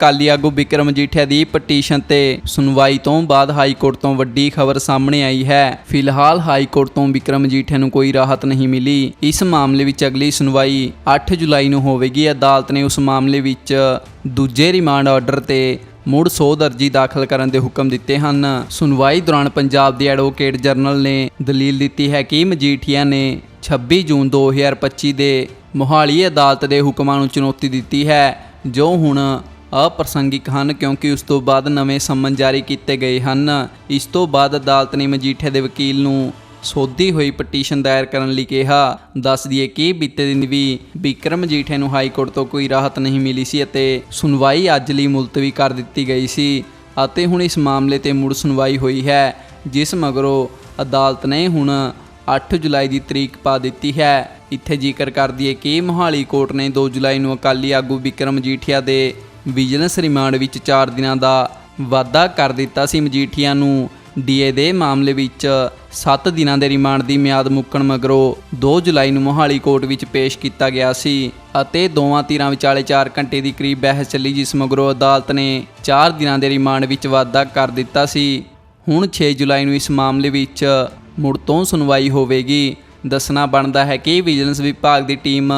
ਅਕਾਲੀ ਆਗੂ ਵਿਕਰਮ ਮਜੀਠੀਆ ਦੀ ਪਟੀਸ਼ਨ ਤੇ ਸੁਣਵਾਈ ਤੋਂ ਬਾਅਦ ਹਾਈ ਕੋਰਟ ਤੋਂ ਵੱਡੀ ਖਬਰ ਸਾਹਮਣੇ ਆਈ ਹੈ। ਫਿਲਹਾਲ ਹਾਈ ਕੋਰਟ ਤੋਂ ਵਿਕਰਮ ਮਜੀਠੀਆ ਨੂੰ ਕੋਈ ਰਾਹਤ ਨਹੀਂ ਮਿਲੀ। ਇਸ ਮਾਮਲੇ ਵਿੱਚ ਅਗਲੀ ਸੁਣਵਾਈ 8 ਜੁਲਾਈ ਨੂੰ ਹੋਵੇਗੀ। ਅਦਾਲਤ ਨੇ ਉਸ ਮਾਮਲੇ ਵਿੱਚ ਦੂਜੇ ਰਿਮਾਂਡ ਆਰਡਰ ਤੇ ਮੁੜ ਸੋਧ ਅਰਜੀ ਦਾਖਲ ਕਰਨ ਦੇ ਹੁਕਮ ਦਿੱਤੇ ਹਨ। ਸੁਣਵਾਈ ਦੌਰਾਨ ਪੰਜਾਬ ਦੇ ਐਡਵੋਕੇਟ ਜਨਰਲ ਨੇ ਦਲੀਲ ਦਿੱਤੀ ਹੈ ਕਿ ਮਜੀਠੀਆ ਨੇ 26 ਜੂਨ 2025 ਦੇ ਮੋਹਾਲੀ ਅਦਾਲਤ ਦੇ ਹੁਕਮਾਂ ਨੂੰ ਚੁਣੌਤੀ ਦਿੱਤੀ ਹੈ, ਜੋ ਹੁਣ ਅਪ੍ਰਸੰਗਿਕ ਹਨ ਕਿਉਂਕਿ ਉਸ ਤੋਂ ਬਾਅਦ ਨਵੇਂ ਸੰਮਨ ਜਾਰੀ ਕੀਤੇ ਗਏ ਹਨ। ਇਸ ਤੋਂ ਬਾਅਦ ਅਦਾਲਤ ਨੇ ਮਜੀਠੇ ਦੇ ਵਕੀਲ ਨੂੰ ਸੋਧੀ ਹੋਈ ਪਟੀਸ਼ਨ ਦਾਇਰ ਕਰਨ ਲਈ ਕਿਹਾ। ਦੱਸ ਦਈਏ ਕਿ ਬੀਤੇ ਦਿਨ ਵੀ ਵਿਕਰਮ ਮਜੀਠੀਆ ਨੂੰ ਹਾਈ ਕੋਰਟ ਤੋਂ ਕੋਈ ਰਾਹਤ ਨਹੀਂ ਮਿਲੀ ਸੀ ਅਤੇ ਸੁਣਵਾਈ ਅੱਜ ਲਈ ਮੁਲਤਵੀ ਕਰ ਦਿੱਤੀ ਗਈ ਸੀ ਅਤੇ ਹੁਣ ਇਸ ਮਾਮਲੇ ਤੇ ਮੁੜ ਸੁਣਵਾਈ ਹੋਈ ਹੈ, ਜਿਸ ਮਗਰੋਂ ਅਦਾਲਤ ਨੇ ਹੁਣ 8 ਜੁਲਾਈ ਦੀ ਤਰੀਕ ਪਾ ਦਿੱਤੀ ਹੈ। ਇੱਥੇ ਜ਼ਿਕਰ ਕਰ ਦਈਏ ਕਿ ਮੋਹਾਲੀ ਕੋਰਟ ਨੇ 2 ਜੁਲਾਈ ਨੂੰ ਅਕਾਲੀ ਆਗੂ ਵਿਕਰਮ ਮਜੀਠੀਆ ਦੇ ਵਿਜੀਲੈਂਸ ਰਿਮਾਂਡ ਵਿੱਚ 4 ਦਿਨਾਂ ਦਾ ਵਾਅਦਾ ਕਰ ਦਿੱਤਾ ਸੀ। ਮਜੀਠੀਆ ਨੂੰ ਡੀਏ ਦੇ ਮਾਮਲੇ ਵਿੱਚ 7 ਦਿਨਾਂ ਦੇ ਰਿਮਾਂਡ ਦੀ ਮਿਆਦ ਮੁੱਕਣ ਮਗਰੋਂ 2 ਜੁਲਾਈ ਨੂੰ ਮੋਹਾਲੀ ਕੋਰਟ ਵਿੱਚ ਪੇਸ਼ ਕੀਤਾ ਗਿਆ ਸੀ ਅਤੇ ਦੋਵਾਂ ਧਿਰਾਂ ਵਿਚਾਲੇ 4 ਘੰਟੇ ਦੀ ਕਰੀਬ ਬਹਿਸ ਚੱਲੀ, ਜਿਸ ਮਗਰੋਂ ਅਦਾਲਤ ਨੇ 4 ਦਿਨਾਂ ਦੇ ਰਿਮਾਂਡ ਵਿੱਚ ਵਾਅਦਾ ਕਰ ਦਿੱਤਾ ਸੀ। ਹੁਣ 6 ਜੁਲਾਈ ਨੂੰ ਇਸ ਮਾਮਲੇ ਵਿੱਚ ਮੁੜ ਤੋਂ ਸੁਣਵਾਈ ਹੋਵੇਗੀ। ਦੱਸਣਾ ਬਣਦਾ ਹੈ ਕਿ ਵਿਜੀਲੈਂਸ ਵਿਭਾਗ ਦੀ ਟੀਮ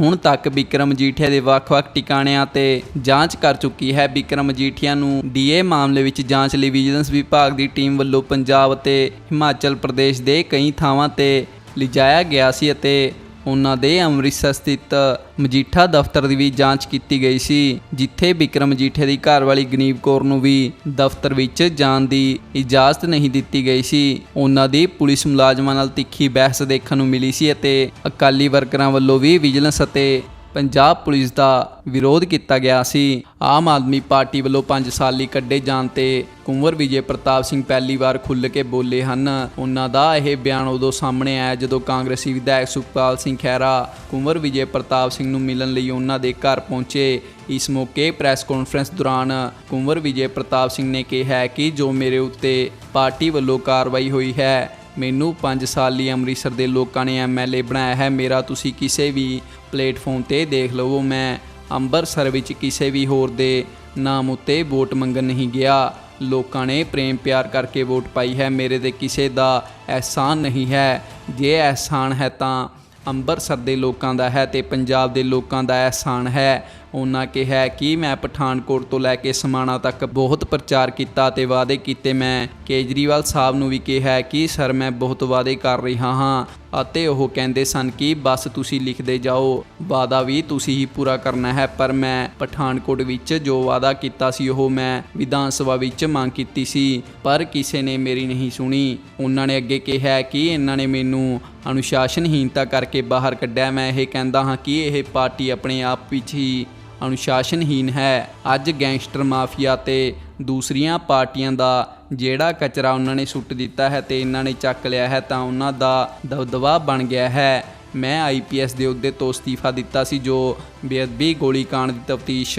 ਹੁਣ ਤੱਕ ਵਿਕਰਮ ਮਜੀਠੀਆ ਦੇ ਵੱਖ-ਵੱਖ ਟਿਕਾਣਿਆਂ ਤੇ ਜਾਂਚ ਕਰ ਚੁੱਕੀ ਹੈ। ਵਿਕਰਮ ਮਜੀਠੀਆ ਨੂੰ ਡੀਏ ਮਾਮਲੇ ਵਿੱਚ ਜਾਂਚ ਲਈ ਵਿਜੀਲੈਂਸ ਵਿਭਾਗ ਦੀ ਟੀਮ ਵੱਲੋਂ ਪੰਜਾਬ ਅਤੇ ਹਿਮਾਚਲ ਪ੍ਰਦੇਸ਼ ਦੇ ਕਈ ਥਾਵਾਂ ਤੇ ਲਿਜਾਇਆ ਗਿਆ ਸੀ ਅਤੇ ਉਹਨਾਂ ਦੇ ਅੰਮ੍ਰਿਤਸਰ ਸਥਿਤ ਮਜੀਠਾ ਦਫ਼ਤਰ ਦੀ ਵੀ ਜਾਂਚ ਕੀਤੀ ਗਈ ਸੀ, ਜਿੱਥੇ ਵਿਕਰਮ ਮਜੀਠੇ ਦੀ ਘਰਵਾਲੀ ਗਨੀਵ ਕੌਰ ਨੂੰ ਵੀ ਦਫ਼ਤਰ ਵਿੱਚ ਜਾਣ ਦੀ ਇਜਾਜ਼ਤ ਨਹੀਂ ਦਿੱਤੀ ਗਈ ਸੀ। ਉਹਨਾਂ ਦੀ ਪੁਲਿਸ ਮੁਲਾਜ਼ਮਾਂ ਨਾਲ ਤਿੱਖੀ ਬਹਿਸ ਦੇਖਣ ਨੂੰ ਮਿਲੀ ਸੀ ਅਤੇ ਅਕਾਲੀ ਵਰਕਰਾਂ ਵੱਲੋਂ ਵੀ ਵਿਜੀਲੈਂਸ ਅਤੇ ਪੰਜਾਬ ਪੁਲਿਸ ਦਾ ਵਿਰੋਧ ਕੀਤਾ ਗਿਆ ਸੀ। ਆਮ ਆਦਮੀ ਪਾਰਟੀ ਵੱਲੋਂ 5 ਸਾਲ ਲਈ ਕੱਢੇ ਜਾਣ ਤੇ ਕੁੰਵਰ ਵਿਜੇ ਪ੍ਰਤਾਪ ਸਿੰਘ ਪਹਿਲੀ ਵਾਰ ਖੁੱਲ੍ਹ ਕੇ ਬੋਲੇ ਹਨ। ਉਹਨਾਂ ਦਾ ਇਹ ਬਿਆਨ ਉਦੋਂ ਸਾਹਮਣੇ ਆਇਆ ਜਦੋਂ ਕਾਂਗਰਸੀ ਵਿਧਾਇਕ ਸੁਖਪਾਲ ਸਿੰਘ ਖਹਿਰਾ, ਕੁੰਵਰ ਵਿਜੇ ਪ੍ਰਤਾਪ ਸਿੰਘ ਨੂੰ ਮਿਲਣ ਲਈ ਉਹਨਾਂ ਦੇ ਘਰ ਪਹੁੰਚੇ। ਇਸ ਮੌਕੇ ਪ੍ਰੈਸ ਕਾਨਫਰੰਸ ਦੌਰਾਨ ਕੁੰਵਰ ਵਿਜੇ ਪ੍ਰਤਾਪ ਸਿੰਘ ਨੇ ਕਿਹਾ ਕਿ ਜੋ ਮੇਰੇ ਉੱਤੇ ਪਾਰਟੀ ਵੱਲੋਂ ਕਾਰਵਾਈ ਹੋਈ ਹੈ ਮੈਨੂੰ 5 ਸਾਲ ਲਈ ਅੰਮ੍ਰਿਤਸਰ ਦੇ ਲੋਕਾਂ ਨੇ ਐਮਐਲਏ ਬਣਾਇਆ ਹੈ। ਮੇਰਾ ਤੁਸੀਂ ਕਿਸੇ ਵੀ ਪਲੇਟਫਾਰਮ ਤੇ ਦੇਖ ਲਵੋ। ਮੈਂ ਅੰਮ੍ਰਿਤਸਰ ਵਿੱਚ ਕਿਸੇ ਵੀ ਹੋਰ ਦੇ ਨਾਮ ਉੱਤੇ ਵੋਟ ਮੰਗਣ ਨਹੀਂ ਗਿਆ। ਲੋਕਾਂ ਨੇ ਪ੍ਰੇਮ ਪਿਆਰ ਕਰਕੇ ਵੋਟ ਪਾਈ ਹੈ। ਮੇਰੇ ਤੇ ਕਿਸੇ ਦਾ ਅਹਿਸਾਨ ਨਹੀਂ ਹੈ। ਜੇ ਅਹਿਸਾਨ ਹੈ ਤਾਂ ਅੰਮ੍ਰਿਤਸਰ ਦੇ ਲੋਕਾਂ ਦਾ ਹੈ ਤੇ ਪੰਜਾਬ ਦੇ ਲੋਕਾਂ ਦਾ ਅਹਿਸਾਨ ਹੈ। ਉਹਨਾਂ ਕਿਹਾ ਕਿ ਮੈਂ ਪਠਾਨਕੋਟ ਤੋਂ ਲੈ ਕੇ ਸਮਾਣਾ ਤੱਕ ਬਹੁਤ ਪ੍ਰਚਾਰ ਕੀਤਾ ਤੇ ਵਾਅਦੇ ਕੀਤੇ। ਮੈਂ ਕੇਜਰੀਵਾਲ ਸਾਹਿਬ ਨੂੰ ਵੀ ਕਿਹਾ ਕਿ, ਸਰ, ਮੈਂ ਬਹੁਤ ਵਾਅਦੇ ਕਰ ਰਿਹਾ ਹਾਂ। ਅਤੇ ਉਹ ਕਹਿੰਦੇ ਸਨ ਕਿ ਬਸ ਤੁਸੀਂ ਲਿਖਦੇ ਜਾਓ, ਵਾਅਦਾ ਵੀ ਤੁਸੀਂ ਹੀ ਪੂਰਾ ਕਰਨਾ ਹੈ, ਪਰ ਮੈਂ ਪਠਾਨਕੋਟ ਵਿੱਚ ਜੋ ਵਾਅਦਾ ਕੀਤਾ ਸੀ ਉਹ ਮੈਂ ਵਿਧਾਨ ਸਭਾ ਵਿੱਚ ਮੰਗ ਕੀਤੀ ਸੀ, ਪਰ ਕਿਸੇ ਨੇ ਮੇਰੀ ਨਹੀਂ ਸੁਣੀ। ਉਹਨਾਂ ਨੇ ਅੱਗੇ ਕਿਹਾ ਕਿ ਇਹਨਾਂ ਨੇ ਮੈਨੂੰ ਅਨੁਸ਼ਾਸਨਹੀਨਤਾ ਕਰਕੇ ਬਾਹਰ ਕੱਢਿਆ। ਮੈਂ ਇਹ ਕਹਿੰਦਾ ਹਾਂ ਕਿ ਇਹ ਪਾਰਟੀ ਆਪਣੇ ਆਪ ਵਿੱਚ ਹੀ ਅਨੁਸ਼ਾਸਨਹੀਨ ਹੈ। ਅੱਜ ਗੈਂਗਸਟਰ ਮਾਫੀਆ ਤੇ ਦੂਸਰੀਆਂ ਪਾਰਟੀਆਂ ਦਾ ਜਿਹੜਾ ਕਚਰਾ ਉਹਨਾਂ ਨੇ ਸੁੱਟ ਦਿੱਤਾ ਹੈ ਤੇ ਇਹਨਾਂ ਨੇ ਚੱਕ ਲਿਆ ਹੈ ਤਾਂ ਉਹਨਾਂ ਦਾ ਦਬਦਬਾ ਬਣ ਗਿਆ ਹੈ। ਮੈਂ ਆਈਪੀਐਸ ਦੇ ਅਹੁਦੇ ਤੋਂ ਅਸਤੀਫਾ ਦਿੱਤਾ ਸੀ ਜੋ ਬੇਅਦਬੀ ਗੋਲੀकांड ਦੀ ਤਫਤੀਸ਼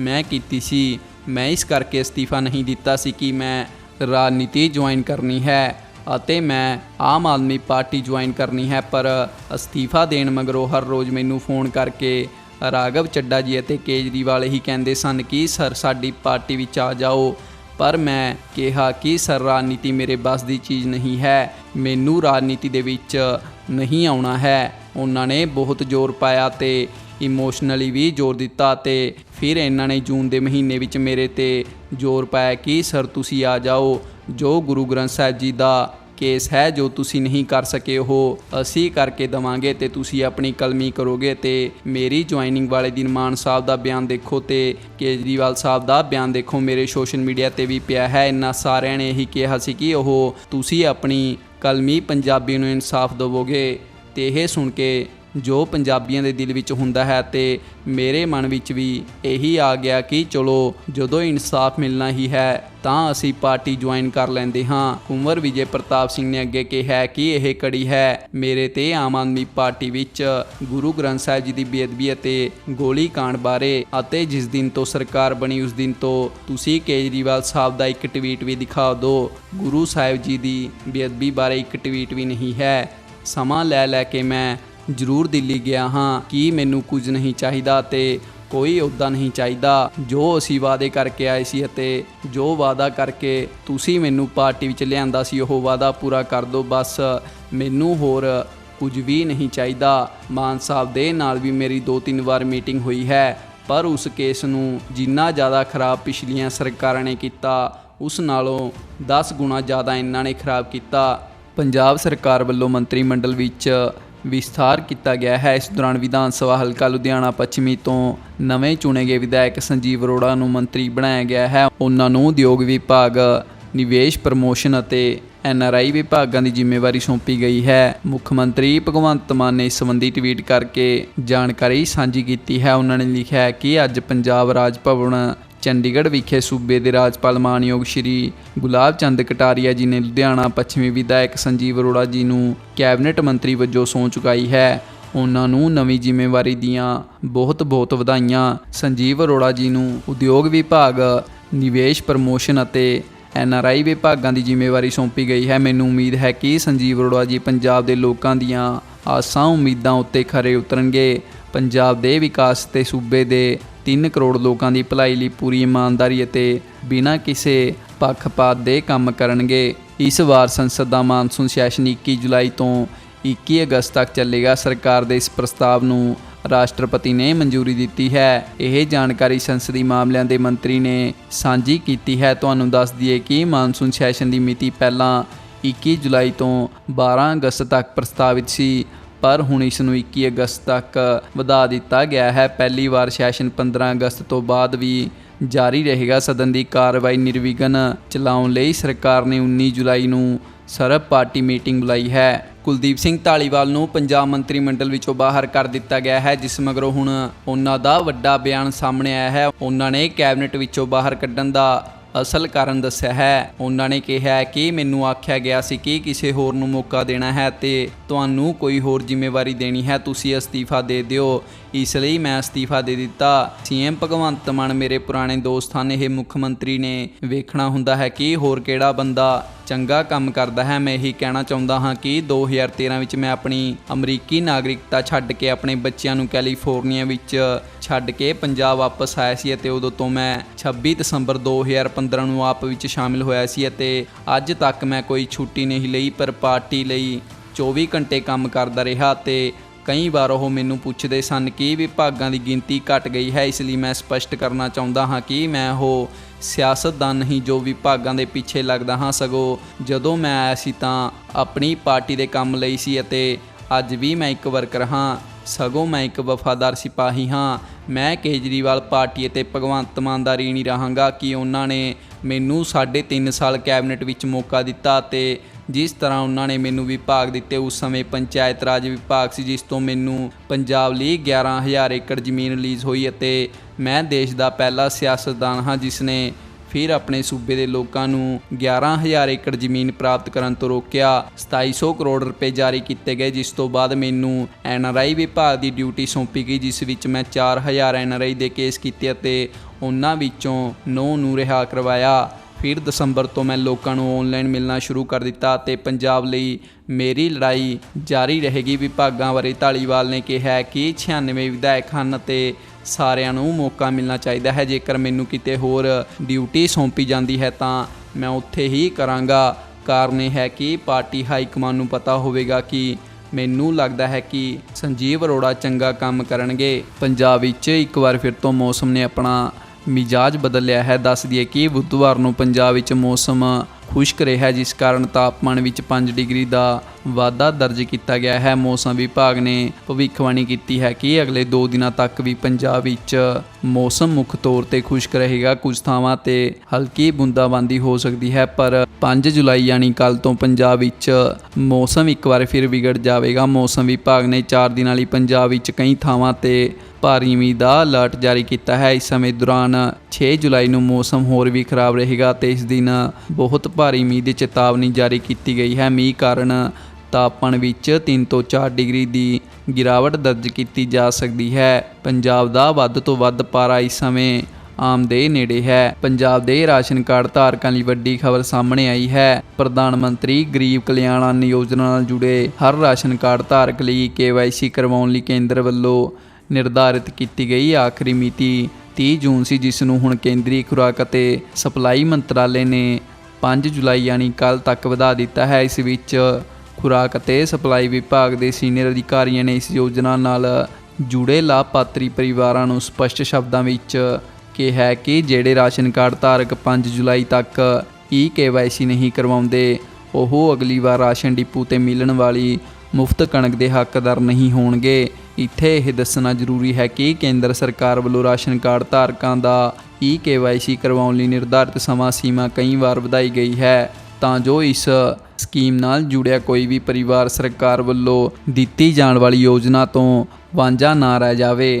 ਮੈਂ ਕੀਤੀ ਸੀ। ਮੈਂ ਇਸ ਕਰਕੇ ਅਸਤੀਫਾ ਨਹੀਂ ਦਿੱਤਾ ਸੀ ਕਿ ਮੈਂ ਰਾਜਨੀਤੀ ਜੁਆਇਨ ਕਰਨੀ ਹੈ ਅਤੇ ਮੈਂ ਆਮ ਆਦਮੀ ਪਾਰਟੀ ਜੁਆਇਨ ਕਰਨੀ ਹੈ, ਪਰ ਅਸਤੀਫਾ ਦੇਣ ਮਗਰੋਂ ਹਰ ਰੋਜ਼ ਮੈਨੂੰ ਫੋਨ ਕਰਕੇ ਰਾਘਵ ਚੱਡਾ ਜੀ ਅਤੇ ਕੇਜਰੀਵਾਲ ਹੀ ਕਹਿੰਦੇ ਸਨ ਕਿ, ਸਰ, ਸਾਡੀ ਪਾਰਟੀ ਵਿੱਚ ਆ ਜਾਓ। ਪਰ ਮੈਂ ਕਿਹਾ ਕਿ ਸਰ, ਰਾਜਨੀਤੀ ਮੇਰੇ ਬਸ ਦੀ ਚੀਜ਼ ਨਹੀਂ ਹੈ। ਮੈਨੂੰ ਰਾਜਨੀਤੀ ਦੇ ਵਿੱਚ ਨਹੀਂ ਆਉਣਾ ਹੈ। ਉਹਨਾਂ ਨੇ ਬਹੁਤ ਜ਼ੋਰ ਪਾਇਆ ਤੇ ਇਮੋਸ਼ਨਲੀ ਵੀ ਜ਼ੋਰ ਦਿੱਤਾ ਤੇ ਫਿਰ ਇਹਨਾਂ ਨੇ ਜੂਨ ਦੇ ਮਹੀਨੇ ਵਿੱਚ ਮੇਰੇ ਤੇ ਜ਼ੋਰ ਪਾਇਆ ਕਿ, ਸਰ, ਤੁਸੀਂ ਆ ਜਾਓ। ਜੋ ਗੁਰੂ ਗ੍ਰੰਥ ਸਾਹਿਬ ਜੀ ਦਾ ਕੇਸ ਹੈ ਜੋ ਤੁਸੀਂ ਨਹੀਂ ਕਰ ਸਕੇ, ਉਹ ਅਸੀਂ ਕਰਕੇ ਦਵਾਂਗੇ ਤੇ ਤੁਸੀਂ ਆਪਣੀ ਕਲਮੀ ਕਰੋਗੇ ਤੇ ਮੇਰੀ ਜੁਆਇਨਿੰਗ ਵਾਲੇ ਦਿਨ ਮਾਨ ਸਾਹਿਬ ਦਾ ਬਿਆਨ ਦੇਖੋ ਤੇ ਕੇਜਰੀਵਾਲ ਸਾਹਿਬ ਦਾ ਬਿਆਨ ਦੇਖੋ। ਮੇਰੇ ਸੋਸ਼ਲ ਮੀਡੀਆ ਤੇ ਵੀ ਪਿਆ ਹੈ ਇਹਨਾਂ ਸਾਰਿਆਂ ਨੇ ਇਹੀ ਕਿਹਾ ਸੀ ਕਿ ਉਹ ਤੁਸੀਂ ਆਪਣੀ ਕਲਮੀ ਪੰਜਾਬੀ ਨੂੰ ਇਨਸਾਫ ਦੇਵੋਗੇ ਤੇ ਇਹ ਸੁਣ ਕੇ ਜੋ ਪੰਜਾਬੀਆਂ ਦੇ ਦਿਲ ਵਿੱਚ ਹੁੰਦਾ ਹੈ ਤੇ ਮੇਰੇ ਮਨ ਵਿੱਚ ਵੀ ਇਹੀ ਆ ਗਿਆ ਕਿ ਚਲੋ ਜਦੋਂ ਇਨਸਾਫ ਮਿਲਣਾ ਹੀ ਹੈ ਤਾਂ ਅਸੀਂ ਪਾਰਟੀ ਜੁਆਇਨ ਕਰ ਲੈਂਦੇ ਹਾਂ। ਕੁੰਵਰ ਵਿਜੇ ਪ੍ਰਤਾਪ ਸਿੰਘ ਨੇ ਅੱਗੇ ਕਿਹਾ ਕਿ ਇਹ ਕੜੀ ਹੈ। ਮੇਰੇ ਤੇ ਆਮ ਆਦਮੀ ਪਾਰਟੀ ਵਿੱਚ ਗੁਰੂ ਗ੍ਰੰਥ ਸਾਹਿਬ ਜੀ ਦੀ ਬੇਅਦਬੀ ਅਤੇ ਗੋਲੀ ਕਾਂਡ ਬਾਰੇ ਅਤੇ ਜਿਸ ਦਿਨ ਤੋਂ ਸਰਕਾਰ ਬਣੀ ਉਸ ਦਿਨ ਤੋਂ ਤੁਸੀਂ ਕੇਜਰੀਵਾਲ ਸਾਹਿਬ ਦਾ ਇੱਕ ਟਵੀਟ ਵੀ ਦਿਖਾ ਦਿਓ ਗੁਰੂ ਸਾਹਿਬ ਜੀ ਦੀ ਬੇਅਦਬੀ ਬਾਰੇ ਇੱਕ ਟਵੀਟ ਵੀ ਨਹੀਂ ਹੈ। ਸਮਾਂ ਲੈ ਲੈ ਕੇ ਮੈਂ ਜ਼ਰੂਰ ਦਿੱਲੀ ਗਿਆ ਹਾਂ ਕਿ ਮੈਨੂੰ ਕੁਝ ਨਹੀਂ ਚਾਹੀਦਾ ਤੇ ਕੋਈ ਅਹੁਦਾ ਨਹੀਂ ਚਾਹੀਦਾ। ਜੋ ਅਸੀਂ ਵਾਅਦੇ ਕਰਕੇ ਆਏ ਸੀ ਅਤੇ ਜੋ ਵਾਅਦਾ ਕਰਕੇ ਤੁਸੀਂ ਮੈਨੂੰ ਪਾਰਟੀ ਵਿੱਚ ਲਿਆਂਦਾ ਸੀ, ਉਹ ਵਾਅਦਾ ਪੂਰਾ ਕਰ ਦਿਓ। ਬਸ ਮੈਨੂੰ ਹੋਰ ਕੁਝ ਵੀ ਨਹੀਂ ਚਾਹੀਦਾ। ਮਾਨ ਸਾਹਿਬ ਦੇ ਨਾਲ ਵੀ ਮੇਰੀ ਦੋ ਤਿੰਨ ਵਾਰ ਮੀਟਿੰਗ ਹੋਈ ਹੈ, ਪਰ ਉਸ ਕੇਸ ਨੂੰ ਜਿੰਨਾ ਜ਼ਿਆਦਾ ਖਰਾਬ ਪਿਛਲੀਆਂ ਸਰਕਾਰਾਂ ਨੇ ਕੀਤਾ, ਉਸ ਨਾਲੋਂ 10 ਗੁਣਾ ਜ਼ਿਆਦਾ ਇਹਨਾਂ ਨੇ ਖਰਾਬ ਕੀਤਾ। ਪੰਜਾਬ ਸਰਕਾਰ ਵੱਲੋਂ ਮੰਤਰੀ ਮੰਡਲ ਵਿੱਚ ਵਿਸਥਾਰ ਕੀਤਾ ਗਿਆ ਹੈ। ਇਸ ਦੌਰਾਨ ਵਿਧਾਨ ਸਭਾ ਹਲਕਾ ਲੁਧਿਆਣਾ ਪੱਛਮੀ ਤੋਂ ਨਵੇਂ ਚੁਣੇ ਗਏ ਵਿਧਾਇਕ ਸੰਜੀਵ ਅਰੋੜਾ ਨੂੰ ਮੰਤਰੀ ਬਣਾਇਆ ਗਿਆ ਹੈ। ਉਹਨਾਂ ਨੂੰ ਉਦਯੋਗ ਵਿਭਾਗ, ਨਿਵੇਸ਼ ਪ੍ਰਮੋਸ਼ਨ ਅਤੇ ਐਨਆਰਆਈ ਵਿਭਾਗਾਂ ਦੀ ਜ਼ਿੰਮੇਵਾਰੀ ਸੌਂਪੀ ਗਈ ਹੈ। ਮੁੱਖ ਮੰਤਰੀ ਭਗਵੰਤ ਮਾਨ ਨੇ ਇਸ ਸੰਬੰਧੀ ਟਵੀਟ ਕਰਕੇ ਜਾਣਕਾਰੀ ਸਾਂਝੀ ਕੀਤੀ ਹੈ। ਉਹਨਾਂ ਨੇ ਲਿਖਿਆ ਹੈ ਕਿ ਅੱਜ ਪੰਜਾਬ ਰਾਜ ਭਵਨ ਚੰਡੀਗੜ੍ਹ ਵਿਖੇ ਸੂਬੇ ਦੇ ਰਾਜਪਾਲ ਮਾਨਯੋਗ ਸ਼੍ਰੀ ਗੁਲਾਬ ਚੰਦ ਕਟਾਰੀਆ ਜੀ ਨੇ ਲੁਧਿਆਣਾ ਪੱਛਮੀ ਵਿਧਾਇਕ ਸੰਜੀਵ ਅਰੋੜਾ ਜੀ ਨੂੰ ਕੈਬਨਿਟ ਮੰਤਰੀ ਵਜੋਂ ਸੌਂ ਚੁਕਾਈ ਹੈ। ਉਹਨਾਂ ਨੂੰ ਨਵੀਂ ਜ਼ਿੰਮੇਵਾਰੀ ਦੀਆਂ ਬਹੁਤ-ਬਹੁਤ ਵਧਾਈਆਂ। ਸੰਜੀਵ ਅਰੋੜਾ ਜੀ ਨੂੰ ਉਦਯੋਗ ਵਿਭਾਗ, ਨਿਵੇਸ਼ ਪ੍ਰਮੋਸ਼ਨ ਅਤੇ ਐਨਆਰਆਈ ਵਿਭਾਗਾਂ ਦੀ ਜ਼ਿੰਮੇਵਾਰੀ ਸੌਂਪੀ ਗਈ ਹੈ। ਮੈਨੂੰ ਉਮੀਦ ਹੈ ਕਿ ਸੰਜੀਵ ਅਰੋੜਾ ਜੀ ਪੰਜਾਬ ਦੇ ਲੋਕਾਂ ਦੀਆਂ ਆਸਾਂ ਉਮੀਦਾਂ ਉੱਤੇ ਖਰੇ ਉਤਰਨਗੇ। ਪੰਜਾਬ ਦੇ ਵਿਕਾਸ ਤੇ ਸੂਬੇ ਦੇ 3 ਕਰੋੜ ਲੋਕਾਂ ਦੀ ਭਲਾਈ ਲਈ ਪੂਰੀ ਇਮਾਨਦਾਰੀ ਅਤੇ ਬਿਨਾਂ ਕਿਸੇ ਪੱਖਪਾਤ ਦੇ ਕੰਮ ਕਰਨਗੇ। ਇਸ ਵਾਰ ਸੰਸਦ ਦਾ ਮਾਨਸੂਨ ਸੈਸ਼ਨ 21 ਜੁਲਾਈ ਤੋਂ 21 ਅਗਸਤ ਤੱਕ ਚੱਲੇਗਾ। ਸਰਕਾਰ ਦੇ ਇਸ ਪ੍ਰਸਤਾਵ ਨੂੰ ਰਾਸ਼ਟਰਪਤੀ ਨੇ ਮਨਜ਼ੂਰੀ ਦਿੱਤੀ ਹੈ। ਇਹ ਜਾਣਕਾਰੀ ਸੰਸਦੀ ਮਾਮਲਿਆਂ ਦੇ ਮੰਤਰੀ ਨੇ ਸਾਂਝੀ ਕੀਤੀ ਹੈ। ਤੁਹਾਨੂੰ ਦੱਸ ਦਈਏ ਕਿ ਮਾਨਸੂਨ ਸੈਸ਼ਨ ਦੀ ਮਿਤੀ ਪਹਿਲਾਂ 21 ਜੁਲਾਈ ਤੋਂ 12 ਅਗਸਤ ਤੱਕ ਪ੍ਰਸਤਾਵਿਤ ਸੀ। ਪਰ ਹੁਣ ਇਸ ਨੂੰ 21 ਅਗਸਤ ਤੱਕ ਵਧਾ ਦਿੱਤਾ ਗਿਆ ਹੈ। ਪਹਿਲੀ ਵਾਰ ਸੈਸ਼ਨ 15 ਅਗਸਤ ਤੋਂ ਬਾਅਦ ਵੀ ਜਾਰੀ ਰਹੇਗਾ। ਸਦਨ ਦੀ ਕਾਰਵਾਈ ਨਿਰਵਿਘਨ ਚਲਾਉਣ ਲਈ ਸਰਕਾਰ ਨੇ 19 ਜੁਲਾਈ ਨੂੰ ਸਰਬ ਪਾਰਟੀ ਮੀਟਿੰਗ ਬੁਲਾਈ ਹੈ। ਕੁਲਦੀਪ ਸਿੰਘ ਢਾਲੀਵਾਲ ਨੂੰ ਪੰਜਾਬ ਮੰਤਰੀ ਮੰਡਲ ਵਿੱਚੋਂ ਬਾਹਰ ਕਰ ਦਿੱਤਾ ਗਿਆ ਹੈ, ਜਿਸ ਮਗਰੋਂ ਹੁਣ ਉਹਨਾਂ ਦਾ ਵੱਡਾ ਬਿਆਨ ਸਾਹਮਣੇ ਆਇਆ ਹੈ। ਉਹਨਾਂ ਨੇ ਕੈਬਨਿਟ ਵਿੱਚੋਂ ਬਾਹਰ ਕੱਢਣ ਦਾ ਅਸਲ ਕਾਰਨ ਦੱਸਿਆ ਹੈ। ਉਹਨਾਂ ਨੇ ਕਿਹਾ ਹੈ ਕਿ ਮੈਨੂੰ ਆਖਿਆ ਗਿਆ ਸੀ ਕਿ ਕਿਸੇ ਹੋਰ ਨੂੰ ਮੌਕਾ ਦੇਣਾ ਹੈ ਤੇ ਤੁਹਾਨੂੰ ਕੋਈ ਹੋਰ ਜ਼ਿੰਮੇਵਾਰੀ ਦੇਣੀ ਹੈ। ਤੁਸੀਂ ਅਸਤੀਫਾ ਦੇ ਦਿਓ। ਇਸ ਲਈ ਮੈਂ ਅਸਤੀਫਾ ਦੇ ਦਿੱਤਾ। ਸੀਐਮ ਭਗਵੰਤ ਮਾਨ ਮੇਰੇ ਪੁਰਾਣੇ ਦੋਸਤ ਹਨ। ਇਹ ਮੁੱਖ ਮੰਤਰੀ ਨੇ ਵੇਖਣਾ ਹੁੰਦਾ ਹੈ ਕਿ ਹੋਰ ਕਿਹੜਾ ਬੰਦਾ ਚੰਗਾ ਕੰਮ ਕਰਦਾ ਹੈ। ਮੈਂ ਇਹੀ ਕਹਿਣਾ ਚਾਹੁੰਦਾ ਹਾਂ ਕਿ 2013 ਵਿੱਚ ਮੈਂ ਆਪਣੀ ਅਮਰੀਕੀ ਨਾਗਰਿਕਤਾ ਛੱਡ ਕੇ ਆਪਣੇ ਬੱਚਿਆਂ ਨੂੰ ਕੈਲੀਫੋਰਨੀਆ ਵਿੱਚ ਛੱਡ ਕੇ ਪੰਜਾਬ ਵਾਪਸ ਆਇਆ ਸੀ ਅਤੇ ਉਦੋਂ ਤੋਂ ਮੈਂ 26 ਦਸੰਬਰ 2015 ਨੂੰ ਆਪ ਵਿੱਚ ਸ਼ਾਮਿਲ ਹੋਇਆ ਸੀ ਅਤੇ ਅੱਜ ਤੱਕ ਮੈਂ ਕੋਈ ਛੁੱਟੀ ਨਹੀਂ ਲਈ, ਪਰ ਪਾਰਟੀ ਲਈ 24 ਘੰਟੇ ਕੰਮ ਕਰਦਾ ਰਿਹਾ ਤੇ ਕਈ ਵਾਰ ਉਹ ਮੈਨੂੰ ਪੁੱਛਦੇ ਸਨ ਕਿ ਵਿਭਾਗਾਂ ਦੀ ਗਿਣਤੀ ਘਟ ਗਈ ਹੈ। ਇਸ ਲਈ ਮੈਂ ਸਪਸ਼ਟ ਕਰਨਾ ਚਾਹੁੰਦਾ ਹਾਂ ਕਿ ਮੈਂ ਉਹ ਸਿਆਸਤਦਾਨ ਨਹੀਂ, ਜੋ ਵਿਭਾਗਾਂ ਦੇ ਪਿੱਛੇ ਲੱਗਦਾ ਹਾਂ ਸਗੋਂ ਜਦੋਂ ਮੈਂ ਆਇਆ ਸੀ ਤਾਂ ਆਪਣੀ ਪਾਰਟੀ ਦੇ ਕੰਮ ਲਈ ਸੀ ਅਤੇ ਅੱਜ ਵੀ ਮੈਂ ਇੱਕ ਵਰਕਰ ਹਾਂ, ਸਗੋਂ ਮੈਂ ਇੱਕ ਵਫਾਦਾਰ ਸਿਪਾਹੀ ਹਾਂ। ਮੈਂ ਕੇਜਰੀਵਾਲ ਪਾਰਟੀ ਅਤੇ ਭਗਵੰਤ ਮਾਨ ਦਾ ਰੀਣੀ ਰਹਾਂਗਾ ਕਿ ਉਹਨਾਂ ਨੇ ਮੈਨੂੰ ਸਾਢੇ ਤਿੰਨ ਸਾਲ ਕੈਬਨਿਟ ਵਿੱਚ ਮੌਕਾ ਦਿੱਤਾ ਤੇ ਜਿਸ ਤਰ੍ਹਾਂ ਉਹਨਾਂ ਨੇ ਮੈਨੂੰ ਵਿਭਾਗ ਦਿੱਤੇ, ਉਸ ਸਮੇਂ ਪੰਚਾਇਤ ਰਾਜ ਵਿਭਾਗ ਸੀ, ਜਿਸ ਤੋਂ ਮੈਨੂੰ ਪੰਜਾਬ ਲਈ 11000 ਏਕੜ ਜ਼ਮੀਨ ਰਿਲੀਜ਼ ਹੋਈ ਅਤੇ ਮੈਂ ਦੇਸ਼ ਦਾ ਪਹਿਲਾ ਸਿਆਸਤਦਾਨ ਹਾਂ, ਜਿਸ ਨੇ ਫਿਰ ਆਪਣੇ ਸੂਬੇ ਦੇ ਲੋਕਾਂ ਨੂੰ 11000 ਏਕੜ ਜ਼ਮੀਨ ਪ੍ਰਾਪਤ ਕਰਨ ਤੋਂ ਰੋਕਿਆ। 2700 ਕਰੋੜ ਰੁਪਏ ਜਾਰੀ ਕੀਤੇ ਗਏ, ਜਿਸ ਤੋਂ ਬਾਅਦ ਮੈਨੂੰ ਐਨਆਰਆਈ ਵਿਭਾਗ ਦੀ ਡਿਊਟੀ ਸੌਂਪੀ ਗਈ, ਜਿਸ ਵਿੱਚ ਮੈਂ 4000 ਐਨਆਰਆਈ ਦੇ ਕੇਸ ਕੀਤੇ ਅਤੇ ਉਹਨਾਂ ਵਿੱਚੋਂ 9 ਨੂੰ ਰਿਹਾ ਕਰਵਾਇਆ। ਫਿਰ ਦਸੰਬਰ ਤੋਂ ਮੈਂ ਲੋਕਾਂ ਨੂੰ ਆਨਲਾਈਨ ਮਿਲਣਾ ਸ਼ੁਰੂ ਕਰ ਦਿੱਤਾ ਤੇ ਪੰਜਾਬ ਲਈ ਮੇਰੀ ਲੜਾਈ ਜਾਰੀ ਰਹੇਗੀ। ਵਿਭਾਗਾਂ ਬਾਰੇ ਢਾਲੀਵਾਲ ਨੇ ਕਿਹਾ ਕਿ 96 ਵਿਧਾਇਕ ਹਨ ਤੇ ਸਾਰਿਆਂ ਨੂੰ ਮੌਕਾ ਮਿਲਣਾ ਚਾਹੀਦਾ ਹੈ। ਜੇਕਰ ਮੈਨੂੰ ਕਿਤੇ ਹੋਰ ਡਿਊਟੀ ਸੌਂਪੀ ਜਾਂਦੀ ਹੈ ਤਾਂ ਮੈਂ ਉੱਥੇ ਹੀ ਕਰਾਂਗਾ। ਕਾਰਨ ਇਹ ਹੈ ਕਿ ਪਾਰਟੀ ਹਾਈ ਕਮਾਨ ਨੂੰ ਪਤਾ ਹੋਵੇਗਾ ਕਿ ਮੈਨੂੰ ਲੱਗਦਾ ਹੈ ਕਿ ਸੰਜੀਵ ਅਰੋੜਾ ਚੰਗਾ ਕੰਮ ਕਰਨਗੇ। ਪੰਜਾਬ ਵਿੱਚ ਇੱਕ ਵਾਰ ਫਿਰ ਤੋਂ ਮੌਸਮ ਨੇ ਆਪਣਾ ਮਿਜਾਜ ਬਦਲ ਲਿਆ ਹੈ। ਦੱਸ ਦਈਏ ਕਿ ਬੁੱਧਵਾਰ ਨੂੰ ਪੰਜਾਬ ਵਿੱਚ ਮੌਸਮ ਖੁਸ਼ਕ ਰਿਹਾ ਜਿਸ ਕਾਰਨ ਤਾਪਮਾਨ ਵਿੱਚ 5 ਡਿਗਰੀ ਦਾ ਵਾਧਾ ਦਰਜ ਕੀਤਾ ਗਿਆ ਹੈ। ਮੌਸਮ ਵਿਭਾਗ ਨੇ ਭਵਿੱਖਬਾਣੀ ਕੀਤੀ ਹੈ ਕਿ ਅਗਲੇ 2 ਦਿਨਾਂ ਤੱਕ ਵੀ ਪੰਜਾਬ ਵਿੱਚ ਮੌਸਮ ਮੁੱਖ ਤੌਰ ਤੇ ਖੁਸ਼ਕ ਰਹੇਗਾ। ਕੁਝ ਥਾਵਾਂ ਤੇ ਹਲਕੀ ਬੂੰਦਾਬਾਂਦੀ ਹੋ ਸਕਦੀ ਹੈ, ਪਰ 5 ਜੁਲਾਈ ਯਾਨੀ ਕੱਲ ਤੋਂ ਪੰਜਾਬ ਵਿੱਚ ਮੌਸਮ ਇੱਕ ਵਾਰ ਫਿਰ ਵਿਗੜ ਜਾਵੇਗਾ। ਮੌਸਮ ਵਿਭਾਗ ਨੇ 4 ਦਿਨਾਂ ਲਈ ਪੰਜਾਬ ਵਿੱਚ ਕਈ ਥਾਵਾਂ ਤੇ ਭਾਰੀ ਮੀਂਹ ਦਾ ਅਲਰਟ ਜਾਰੀ ਕੀਤਾ ਹੈ। ਇਸ ਸਮੇਂ ਦੌਰਾਨ 6 ਜੁਲਾਈ ਨੂੰ ਮੌਸਮ ਹੋਰ ਵੀ ਖਰਾਬ ਰਹੇਗਾ ਤੇ ਇਸ ਦਿਨ ਬਹੁਤ ਭਾਰੀ ਮੀਂਹ ਦੀ ਚੇਤਾਵਨੀ ਜਾਰੀ ਕੀਤੀ ਗਈ ਹੈ। ਮੀਂਹ ਕਾਰਨ ਤਾਪਮਾਨ ਵਿੱਚ 3 ਤੋਂ 4 ਡਿਗਰੀ ਦੀ ਗਿਰਾਵਟ ਦਰਜ ਕੀਤੀ ਜਾ ਸਕਦੀ ਹੈ। ਪੰਜਾਬ ਦਾ ਵੱਧ ਤੋਂ ਵੱਧ ਪਾਰਾ ਇਸ ਸਮੇਂ ਆਮ ਦੇ ਨੇੜੇ ਹੈ। ਪੰਜਾਬ ਦੇ ਰਾਸ਼ਨ ਕਾਰਡ ਧਾਰਕਾਂ ਲਈ ਵੱਡੀ ਖਬਰ ਸਾਹਮਣੇ ਆਈ ਹੈ। ਪ੍ਰਧਾਨ ਮੰਤਰੀ ਗਰੀਬ ਕਲਿਆਣ ਅੰਨ ਯੋਜਨਾ ਨਾਲ ਜੁੜੇ ਹਰ ਰਾਸ਼ਨ ਕਾਰਡ ਧਾਰਕ ਲਈ ਕੇਵਾਈਸੀ ਕਰਵਾਉਣ ਲਈ ਕੇਂਦਰ ਵੱਲੋਂ ਨਿਰਧਾਰਿਤ ਕੀਤੀ ਗਈ ਆਖਰੀ ਮਿਤੀ 30 ਜੂਨ ਸੀ, ਜਿਸ ਨੂੰ ਹੁਣ ਕੇਂਦਰੀ ਖੁਰਾਕ ਅਤੇ ਸਪਲਾਈ ਮੰਤਰਾਲੇ ਨੇ 5 ਜੁਲਾਈ ਯਾਨੀ ਕੱਲ ਤੱਕ ਵਧਾ ਦਿੱਤਾ ਹੈ। ਇਸ ਵਿੱਚ ਖੁਰਾਕ ਅਤੇ ਸਪਲਾਈ ਵਿਭਾਗ ਦੇ ਸੀਨੀਅਰ ਅਧਿਕਾਰੀਆਂ ਨੇ ਇਸ ਯੋਜਨਾ ਨਾਲ ਜੁੜੇ ਲਾਭਪਾਤਰੀ ਪਰਿਵਾਰਾਂ ਨੂੰ ਸਪਸ਼ਟ ਸ਼ਬਦਾਂ ਵਿੱਚ ਕਿਹਾ ਹੈ ਕਿ ਜਿਹੜੇ ਰਾਸ਼ਨ ਕਾਰਡ ਧਾਰਕ 5 ਜੁਲਾਈ ਤੱਕ ਈ ਕੇਵਾਈਸੀ ਨਹੀਂ ਕਰਵਾਉਂਦੇ, ਉਹ ਅਗਲੀ ਵਾਰ ਰਾਸ਼ਨ ਡਿਪੂ ਤੇ ਮਿਲਣ ਵਾਲੀ ਮੁਫਤ ਕਣਕ ਦੇ ਹੱਕਦਾਰ ਨਹੀਂ ਹੋਣਗੇ। ਇੱਥੇ ਇਹ ਦੱਸਣਾ ਜ਼ਰੂਰੀ ਹੈ ਕਿ ਕੇਂਦਰ ਸਰਕਾਰ ਵੱਲੋਂ ਰਾਸ਼ਨ ਕਾਰਡ ਧਾਰਕਾਂ ਦਾ ਈ ਕੇਵਾਈਸੀ ਕਰਵਾਉਣ ਲਈ ਨਿਰਧਾਰਿਤ ਸਮਾਂ ਸੀਮਾ ਕਈ ਵਾਰ ਵਧਾਈ ਗਈ ਹੈ, ਤਾਂ ਜੋ ਇਸ ਸਕੀਮ ਨਾਲ ਜੁੜਿਆ ਕੋਈ ਵੀ ਪਰਿਵਾਰ ਸਰਕਾਰ ਵੱਲੋਂ ਦਿੱਤੀ ਜਾਣ ਵਾਲੀ ਯੋਜਨਾ ਤੋਂ ਵਾਂਝਾ ਨਾ ਰਹਿ ਜਾਵੇ।